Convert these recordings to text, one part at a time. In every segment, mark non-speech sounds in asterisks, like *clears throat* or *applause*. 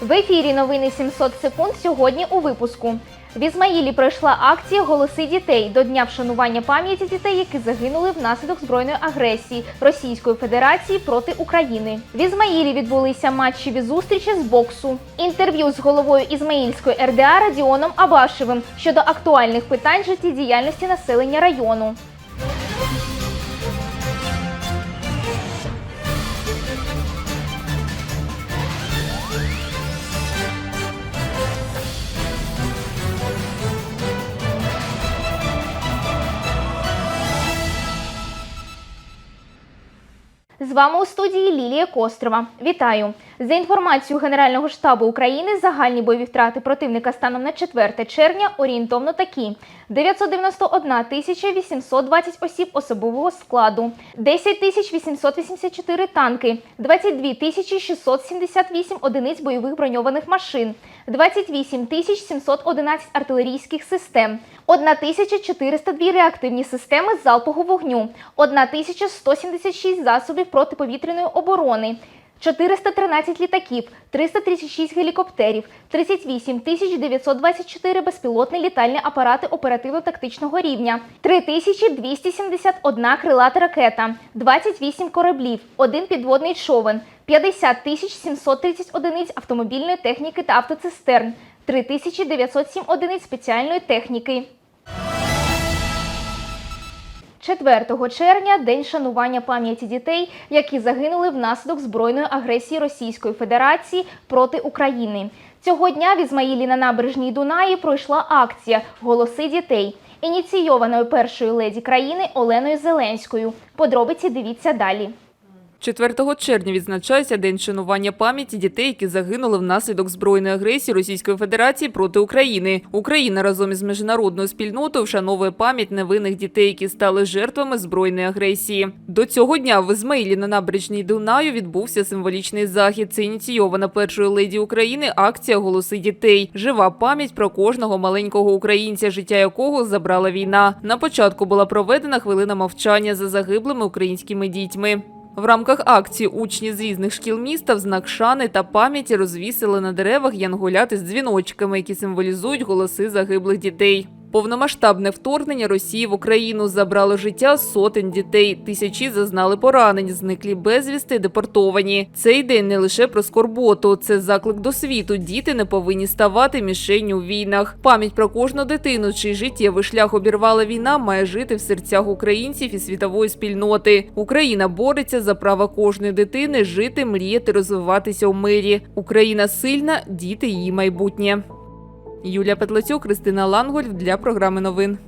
В ефірі новини 700 секунд сьогодні у випуску. В Ізмаїлі пройшла акція Голоси дітей до дня вшанування пам'яті дітей, які загинули внаслідок збройної агресії Російської Федерації проти України. В Ізмаїлі відбулися матчеві зустрічі з боксу. Інтерв'ю з головою Ізмаїльської РДА Радіоном Абашевим щодо актуальних питань життєдіяльності населення району. З вами у студії Лілія Кострова. Вітаю! За інформацією Генерального штабу України, загальні бойові втрати противника станом на 4 червня орієнтовно такі: 991 тисяча 820 осіб особового складу, 10 тисяч 884 танки, 22 тисячі 678 одиниць бойових броньованих машин, 28 тисяч 711 артилерійських систем, 1402 реактивні системи залпового вогню, 1176 засобів протиповітряної оборони, 413 літаків, 336 гелікоптерів, 38 тисяч 924 безпілотні літальні апарати оперативно-тактичного рівня, 3271 крилата ракета, 28 кораблів, 1 підводний човен, 50 тисяч 730 одиниць автомобільної техніки та автоцистерн, 3907 одиниць спеціальної техніки. 4 червня день шанування пам'яті дітей, які загинули внаслідок збройної агресії Російської Федерації проти України. Цього дня в Ізмаїлі на набережній Дунаї пройшла акція Голоси дітей, ініційованою першою леді країни Оленою Зеленською. Подробиці дивіться далі. 4 червня відзначається День шанування пам'яті дітей, які загинули внаслідок збройної агресії Російської Федерації проти України. Україна разом із міжнародною спільнотою вшановує пам'ять невинних дітей, які стали жертвами збройної агресії. До цього дня в Ізмаїлі на набережній Дунаю відбувся символічний захід. Це ініційована першою леді України акція Голоси дітей. Жива пам'ять про кожного маленького українця, життя якого забрала війна. На початку була проведена хвилина мовчання за загиблими українськими дітьми. В рамках акції учні з різних шкіл міста в знак шани та пам'яті розвісили на деревах янгуляти з дзвіночками, які символізують голоси загиблих дітей. Повномасштабне вторгнення Росії в Україну забрало життя сотень дітей. Тисячі зазнали поранень, зниклі безвісти, депортовані. Цей день не лише про скорботу, це заклик до світу. Діти не повинні ставати мішенню у війнах. Пам'ять про кожну дитину, чий життєвий шлях обірвала війна, має жити в серцях українців і світової спільноти. Україна бореться за право кожної дитини жити, мріяти, розвиватися у мирі. Україна сильна, діти її майбутнє. Юлія Петлацюк, Кристина Ланголь для програми новин.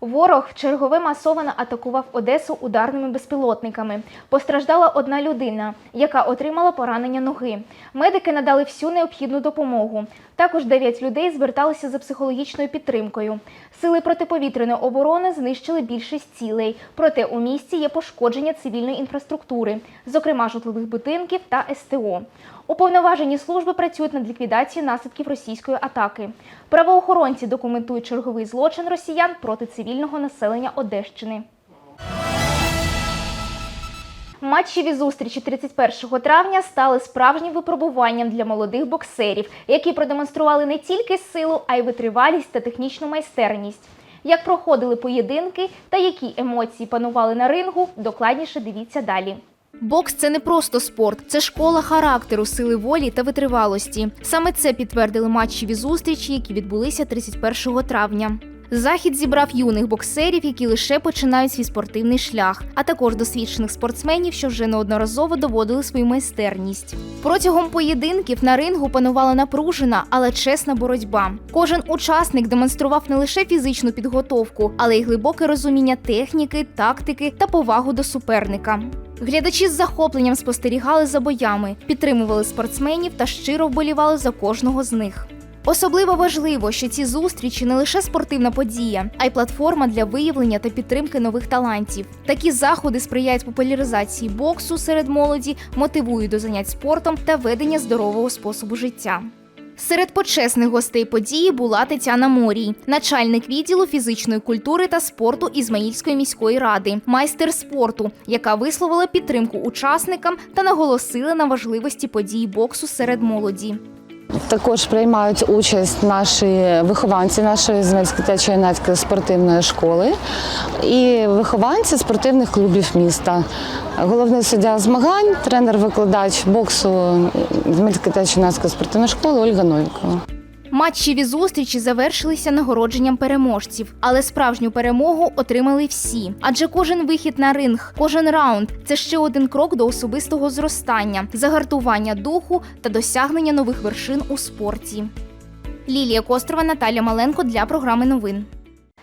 Ворог чергове масово атакував Одесу ударними безпілотниками. Постраждала одна людина, яка отримала поранення ноги. Медики надали всю необхідну допомогу. Також 9 людей зверталися за психологічною підтримкою. Сили протиповітряної оборони знищили більшість цілей. Проте у місті є пошкодження цивільної інфраструктури, зокрема житлових будинків та СТО. Уповноважені служби працюють над ліквідацією наслідків російської атаки. Правоохоронці документують черговий злочин росіян проти цивільного населення Одещини. Матчеві зустрічі 31 травня стали справжнім випробуванням для молодих боксерів, які продемонстрували не тільки силу, а й витривалість та технічну майстерність. Як проходили поєдинки та які емоції панували на рингу, докладніше дивіться далі. Бокс це не просто спорт, це школа характеру, сили волі та витривалості. Саме це підтвердили матчеві зустрічі, які відбулися 31 травня. Захід зібрав юних боксерів, які лише починають свій спортивний шлях, а також досвідчених спортсменів, що вже неодноразово доводили свою майстерність. Протягом поєдинків на рингу панувала напружена, але чесна боротьба. Кожен учасник демонстрував не лише фізичну підготовку, але й глибоке розуміння техніки, тактики та повагу до суперника. Глядачі з захопленням спостерігали за боями, підтримували спортсменів та щиро вболівали за кожного з них. Особливо важливо, що ці зустрічі не лише спортивна подія, а й платформа для виявлення та підтримки нових талантів. Такі заходи сприяють популяризації боксу серед молоді, мотивують до занять спортом та ведення здорового способу життя. Серед почесних гостей події була Тетяна Морій, начальник відділу фізичної культури та спорту Ізмаїльської міської ради, майстер спорту, яка висловила підтримку учасникам та наголосила на важливості події боксу серед молоді. Також приймають участь наші вихованці нашої та юнацької спортивної школи і вихованці спортивних клубів міста. Головний суддя змагань, тренер-викладач боксу та юнацької спортивної школи Ольга Новікова. Матчеві зустрічі завершилися нагородженням переможців, але справжню перемогу отримали всі. Адже кожен вихід на ринг, кожен раунд це ще один крок до особистого зростання, загартування духу та досягнення нових вершин у спорті. Лілія Кострова, Наталя Маленко для програми новин.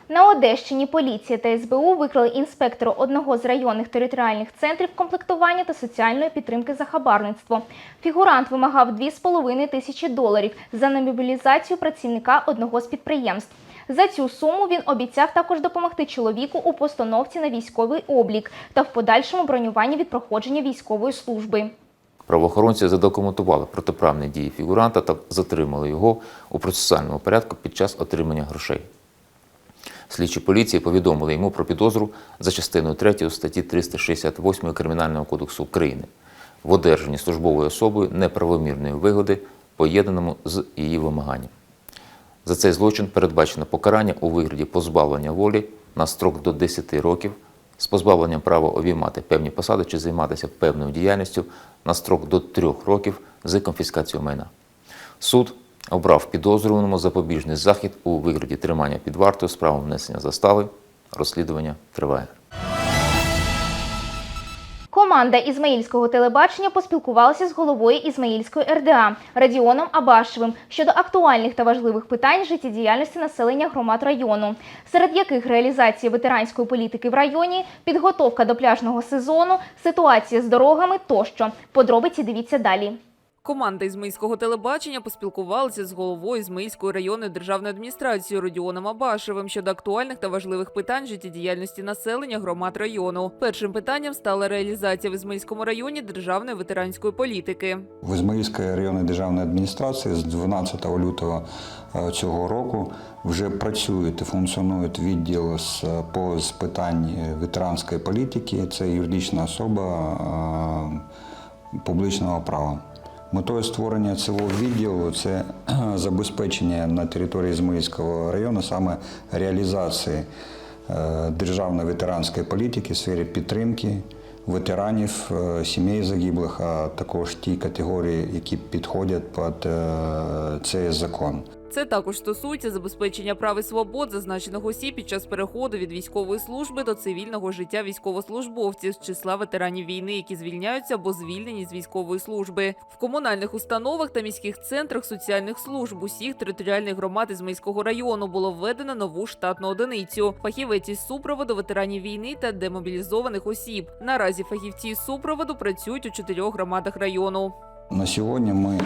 На Одещині поліція та СБУ викрили інспектора одного з районних територіальних центрів комплектування та соціальної підтримки за хабарництво. Фігурант вимагав 2,5 тисячі доларів за немобілізацію працівника одного з підприємств. За цю суму він обіцяв також допомогти чоловіку у постановці на військовий облік та в подальшому бронюванні від проходження військової служби. Правоохоронці задокументували протиправні дії фігуранта та затримали його у процесуальному порядку під час отримання грошей. Слідчі поліції повідомили йому про підозру за частиною 3 статті 368 Кримінального кодексу України в одержанні службовою особою неправомірної вигоди, поєднаному з її вимаганням. За цей злочин передбачено покарання у вигляді позбавлення волі на строк до 10 років з позбавленням права обіймати певні посади чи займатися певною діяльністю на строк до 3 років з конфіскацією майна. Суд обрав підозрюваному запобіжний захід у вигляді тримання під вартою з правом внесення застави. Розслідування триває. Команда Ізмаїльського телебачення поспілкувалася з головою Ізмаїльської РДА Радіоном Абашевим щодо актуальних та важливих питань життєдіяльності населення громад району, серед яких реалізація ветеранської політики в районі, підготовка до пляжного сезону, ситуація з дорогами тощо. Подробиці дивіться далі. Команда Ізмаїльського телебачення поспілкувалася з головою Ізмаїльської районної державної адміністрації Родіоном Абашевим щодо актуальних та важливих питань життєдіяльності населення громад району. Першим питанням стала реалізація в Ізмаїльському районі державної ветеранської політики. В Ізмаїльської районної державної адміністрації з 12 лютого е, цього року вже працюють і функціонують відділ з, по з питань е, ветеранської політики. Це юридична особа е, публічного права. Метою створення цього відділу це *clears throat* забезпечення на території Ізмаїльського району саме реалізації е, державної ветеранської політики в сфері підтримки ветеранів, е, сімей загиблих, а також ті категорії, які підходять під е, цей закон. Це також стосується забезпечення прав і свобод зазначених осіб під час переходу від військової служби до цивільного життя військовослужбовців з числа ветеранів війни, які звільняються або звільнені з військової служби в комунальних установах та міських центрах соціальних служб усіх територіальних громад із міського району було введено нову штатну одиницю. Фахівець із супроводу ветеранів війни та демобілізованих осіб. Наразі фахівці із супроводу працюють у чотирьох громадах району. На сьогодні ми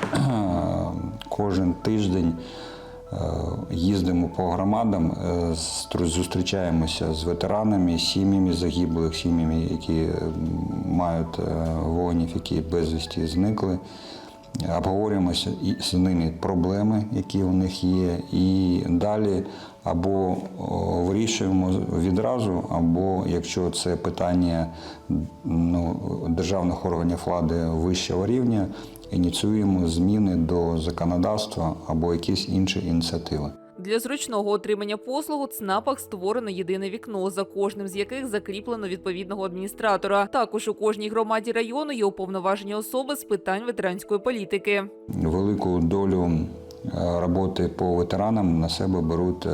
*clears throat* кожен тиждень їздимо по громадам, е, зустрічаємося з ветеранами, сім'ями загиблих, сім'ями, які е, мають е, воїнів, які безвісті зникли. Обговорюємося з ними проблеми, які у них є, і далі або вирішуємо відразу, або якщо це питання ну, державних органів влади вищого рівня, ініціюємо зміни до законодавства або якісь інші ініціативи. Для зручного отримання послуг у ЦНАПах створено єдине вікно, за кожним з яких закріплено відповідного адміністратора. Також у кожній громаді району є уповноважені особи з питань ветеранської політики. Велику долю е, роботи по ветеранам на себе беруть е,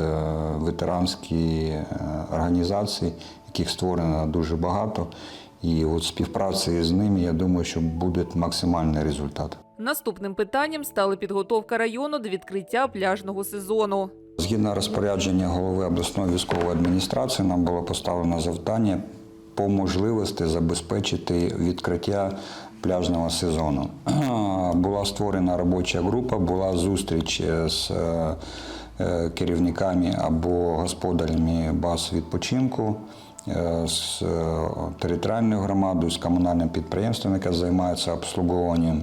ветеранські е, організації, яких створено дуже багато. І от співпраці з ними, я думаю, що буде максимальний результат. Наступним питанням стала підготовка району до відкриття пляжного сезону. Згідно розпорядження голови обласної військової адміністрації, нам було поставлено завдання по можливості забезпечити відкриття пляжного сезону. *clears throat* Була створена робоча група, була зустріч з е, е, керівниками або господарями баз відпочинку. Е, З е, територіальною громадою, з комунальним підприємством, яке займається обслуговуванням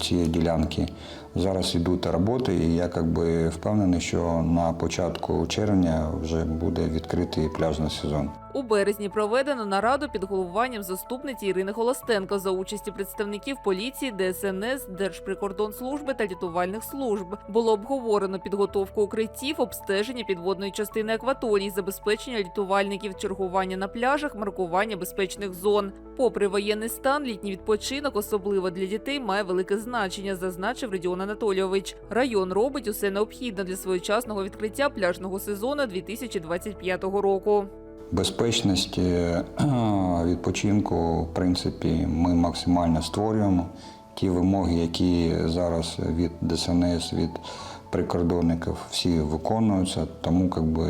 цієї ділянки. Зараз йдуть роботи, і я як би впевнений, що на початку червня вже буде відкритий пляжний сезон. У березні проведено нараду під головуванням заступниці Ірини Холостенко за участі представників поліції, ДСНС, Держприкордонслужби та рятувальних служб. Було обговорено підготовку укриттів, обстеження підводної частини акваторії, забезпечення рятувальників, чергування на пляжах, маркування безпечних зон. Попри воєнний стан, літній відпочинок, особливо для дітей, має велике значення, зазначив Радіон Анатолійович. Район робить усе необхідне для своєчасного відкриття пляжного сезону 2025 року. Безпечності *clears throat* відпочинку, в принципі, ми максимально створюємо. Ті вимоги, які зараз від ДСНС, від прикордонників, всі виконуються, тому как би,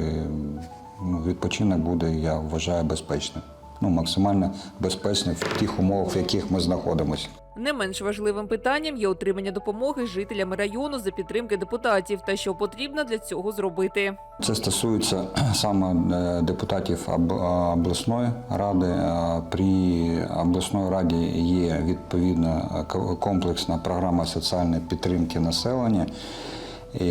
ну, відпочинок буде, я вважаю, безпечним. Ну, максимально безпечним в тих умовах, в яких ми знаходимося. Не менш важливим питанням є отримання допомоги жителями району за підтримки депутатів та що потрібно для цього зробити. Це стосується саме е, депутатів обласної ради. Е, При обласної раді є відповідна е, комплексна програма соціальної підтримки населення, е,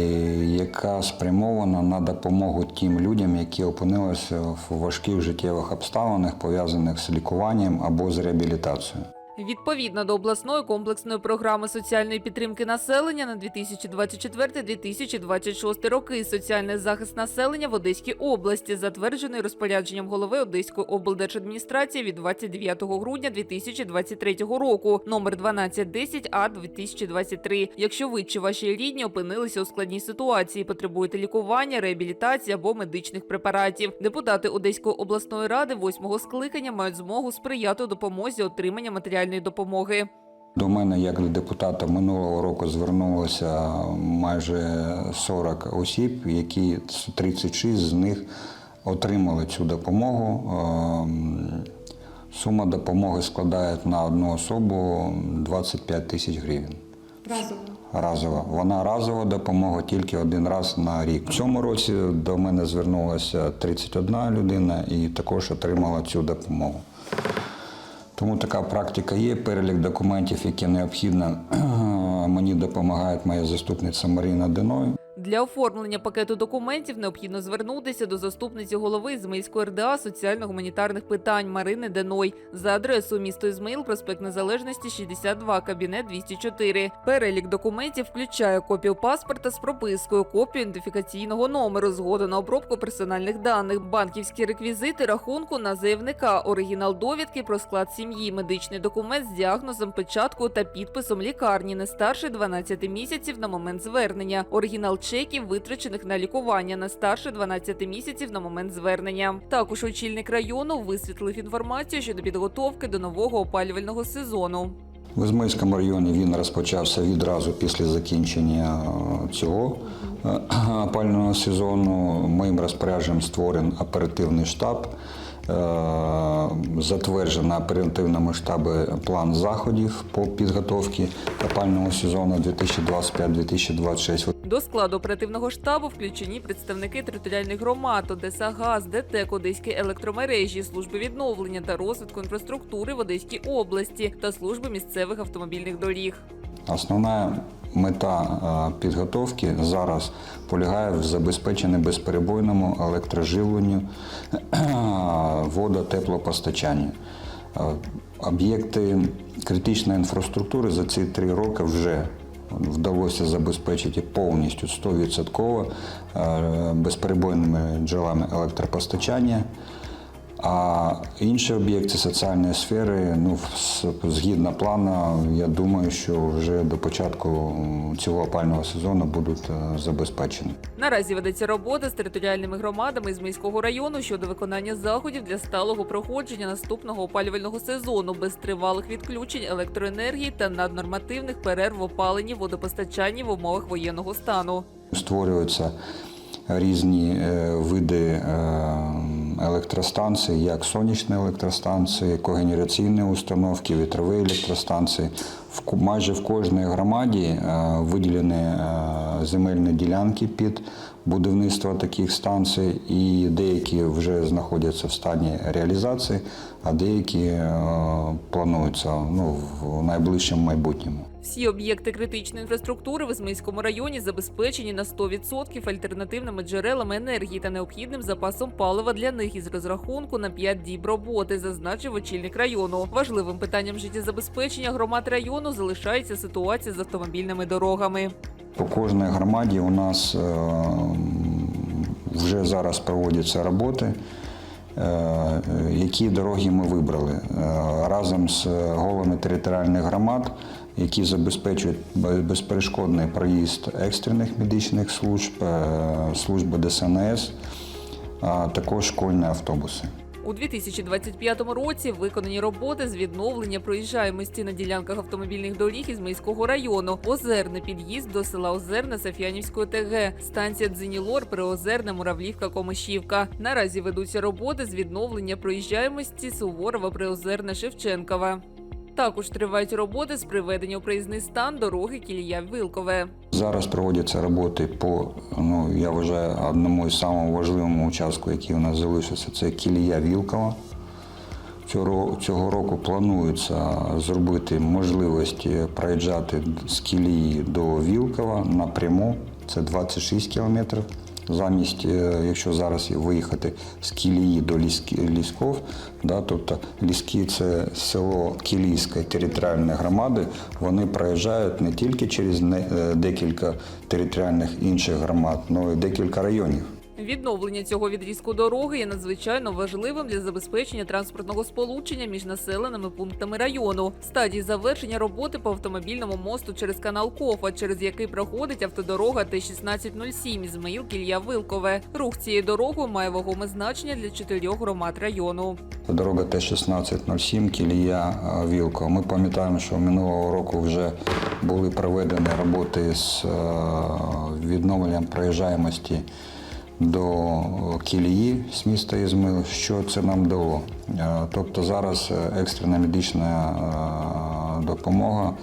яка спрямована на допомогу тим людям, які опинилися в важких життєвих обставинах, пов'язаних з лікуванням або з реабілітацією. Відповідно до обласної комплексної програми соціальної підтримки населення на 2024-2026 роки соціальний захист населення в Одеській області, затверджений розпорядженням голови Одеської облдержадміністрації від 29 грудня 2023 року, номер 1210 А 2023. Якщо ви чи ваші рідні опинилися у складній ситуації, потребуєте лікування, реабілітації або медичних препаратів, депутати Одеської обласної ради восьмого скликання мають змогу сприяти допомозі отримання матеріальної допомоги. До мене, як до депутата, минулого року звернулося майже 40 осіб, які 36 з них отримали цю допомогу. Ем, Сума допомоги складає на одну особу 25 тисяч гривень. Разово. Разово. Вона разова допомога тільки один раз на рік. В цьому році до мене звернулася 31 людина і також отримала цю допомогу. Тому така практика є. Перелік документів, які необхідно, *clears throat* мені допомагає моя заступниця Марина Деной. Для оформлення пакету документів необхідно звернутися до заступниці голови Ізмаїльської РДА соціально-гуманітарних питань Марини Деной за адресою місто Ізмаїл, проспект Незалежності, 62, кабінет 204. Перелік документів включає копію паспорта з пропискою, копію ідентифікаційного номеру, згоду на обробку персональних даних, банківські реквізити рахунку на заявника, оригінал довідки про склад сім'ї, медичний документ з діагнозом, печаткою та підписом лікарні не старше 12 місяців на момент звернення, оригінал чеків, витрачених на лікування не старше 12 місяців на момент звернення. Також очільник району висвітлив інформацію щодо підготовки до нового опалювального сезону. В Ізмаїльському районі він розпочався відразу після закінчення е, цього е, опального сезону. Моїм розпорядженням створений оперативний штаб. Е, Затверджено на оперативному штабі план заходів по підготовці опального сезону 2025-2026. До складу оперативного штабу включені представники територіальних громад, Одеса Газ, ДТЕК, Одеські електромережі, служби відновлення та розвитку інфраструктури в Одеській області та служби місцевих автомобільних доріг. Основна мета е, підготовки зараз полягає в забезпеченні безперебойному електроживленню, водо-теплопостачанню. Е, Об'єкти критичної інфраструктури за ці три роки вже вдалося забезпечити повністю 100% е, безперебойними джерелами електропостачання. А інші об'єкти соціальної сфери, ну, згідно плану, я думаю, що вже до початку цього опального сезону будуть е, забезпечені. Наразі ведеться робота з територіальними громадами з міського району щодо виконання заходів для сталого проходження наступного опалювального сезону без тривалих відключень електроенергії та наднормативних перерв в опаленні водопостачанні в умовах воєнного стану. Створюються різні е, види е, електростанцій, як сонячні електростанції, когенераційні установки, вітрові електростанції. в майже в кожній громаді е, виділені е, земельні ділянки під будівництво таких станцій, і деякі вже знаходяться в стані реалізації, а деякі е, плануються ну, в найближчому майбутньому. Всі об'єкти критичної інфраструктури в Ізмаїльському районі забезпечені на 100% альтернативними джерелами енергії та необхідним запасом палива для них із розрахунку на 5 діб роботи, зазначив очільник району. Важливим питанням життєзабезпечення громад району залишається ситуація з автомобільними дорогами. По кожній громаді у нас е, вже зараз проводяться роботи. Е, Які дороги ми вибрали Е, разом з головами територіальних громад, які забезпечують безперешкодний проїзд екстрених медичних служб, служби ДСНС, а також школьні автобуси. У 2025 році виконані роботи з відновлення проїжджаємості на ділянках автомобільних доріг із Мийського району. Озерне під'їзд до села Озерне Саф'янівської ТГ, станція Дзинілор, Приозерне, Муравлівка, Комишівка. Наразі ведуться роботи з відновлення проїжджаємості Суворова, Приозерне, Шевченкова. Також тривають роботи з приведення у проїзний стан дороги Кілія-Вилкове. Зараз проводяться роботи по, ну, я вважаю, одному із самому важливому участку, який у нас залишився, це Кілія Вілкова. Цього, року планується зробити можливість проїжджати з Кілії до Вілкова напряму. Це 26 кілометрів. Замість, е, якщо зараз виїхати з Кілії до Лісков, да, тобто Ліски це село Кілійської територіальної громади, вони проїжджають не тільки через е, декілька територіальних інших громад, але й декілька районів. Відновлення цього відрізку дороги є надзвичайно важливим для забезпечення транспортного сполучення між населеними пунктами району. Стадії завершення роботи по автомобільному мосту через канал Кофа, через який проходить автодорога Т-1607 Ізмаїл Кілля Вилкове. Рух цією дорогою має вагоме значення для чотирьох громад району. Дорога Т-1607, Кілія е, Вілко. Ми пам'ятаємо, що минулого року вже були проведені роботи з е, відновленням проїжджаємості до Кілії з міста Ізмил. Що це нам дало? Е, Тобто зараз е, екстрена медична е, допомога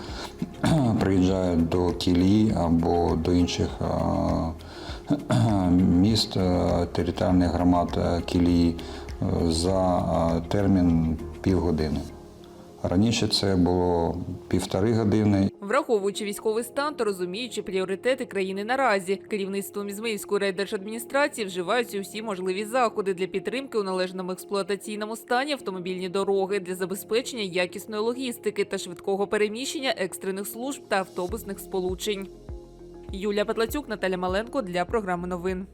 *clears throat* приїжджає до Кілії або до інших е, *clears throat* міст е, територіальних громад е, Кілії е, за е, термін півгодини. Раніше це було півтори години, Враховуючи військовий стан та розуміючи пріоритети країни наразі, керівництвом Ізмаїльської райдержадміністрації вживаються усі можливі заходи для підтримки у належному експлуатаційному стані автомобільні дороги для забезпечення якісної логістики та швидкого переміщення екстрених служб та автобусних сполучень. Юлія Петлацюк, Наталя Маленко для програми новин.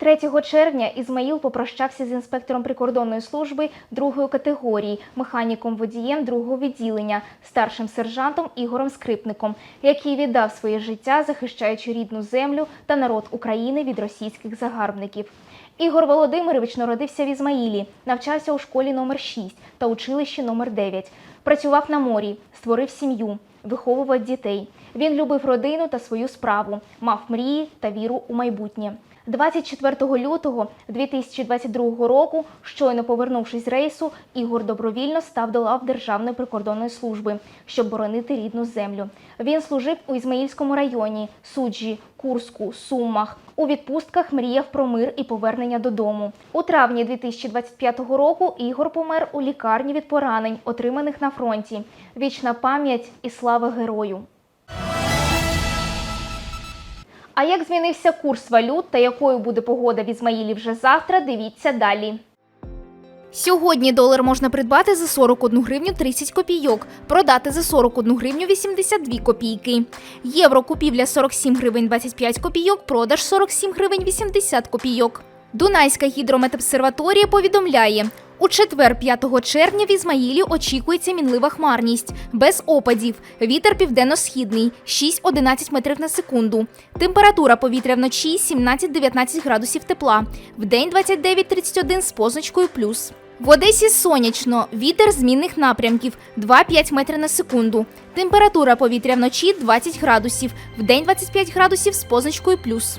3 червня Ізмаїл попрощався з інспектором прикордонної служби другої категорії, механіком водієм другого відділення, старшим сержантом Ігорем Скрипником, який віддав своє життя, захищаючи рідну землю та народ України від російських загарбників. Ігор Володимирович народився в Ізмаїлі, навчався у школі номер 6 та училищі номер 9 Працював на морі, створив сім'ю, виховував дітей. Він любив родину та свою справу, мав мрії та віру у майбутнє. 24 лютого 2022 року, щойно повернувшись з рейсу, Ігор добровільно став до лав Державної прикордонної служби, щоб боронити рідну землю. Він служив у Ізмаїльському районі, Суджі, Курську, Сумах. У відпустках мріяв про мир і повернення додому. У травні 2025 року Ігор помер у лікарні від поранень, отриманих на фронті. Вічна пам'ять і слава герою. А як змінився курс валют та якою буде погода в Ізмаїлі вже завтра, дивіться далі. Сьогодні долар можна придбати за 41 гривню 30 копійок, продати за 41 гривню 82 копійки. Євро купівля 47 гривень 25 копійок, продаж 47 гривень 80 копійок. Дунайська гідрометобсерваторія повідомляє, у четвер 5 червня в Ізмаїлі очікується мінлива хмарність, без опадів, вітер південно-східний 6-11 метрів на секунду. Температура повітря вночі 17-19 градусів тепла, вдень 29-31 з позначкою плюс. В Одесі сонячно, вітер змінних напрямків 2-5 метрів на секунду. Температура повітря вночі 20 градусів, вдень 25 градусів з позначкою плюс.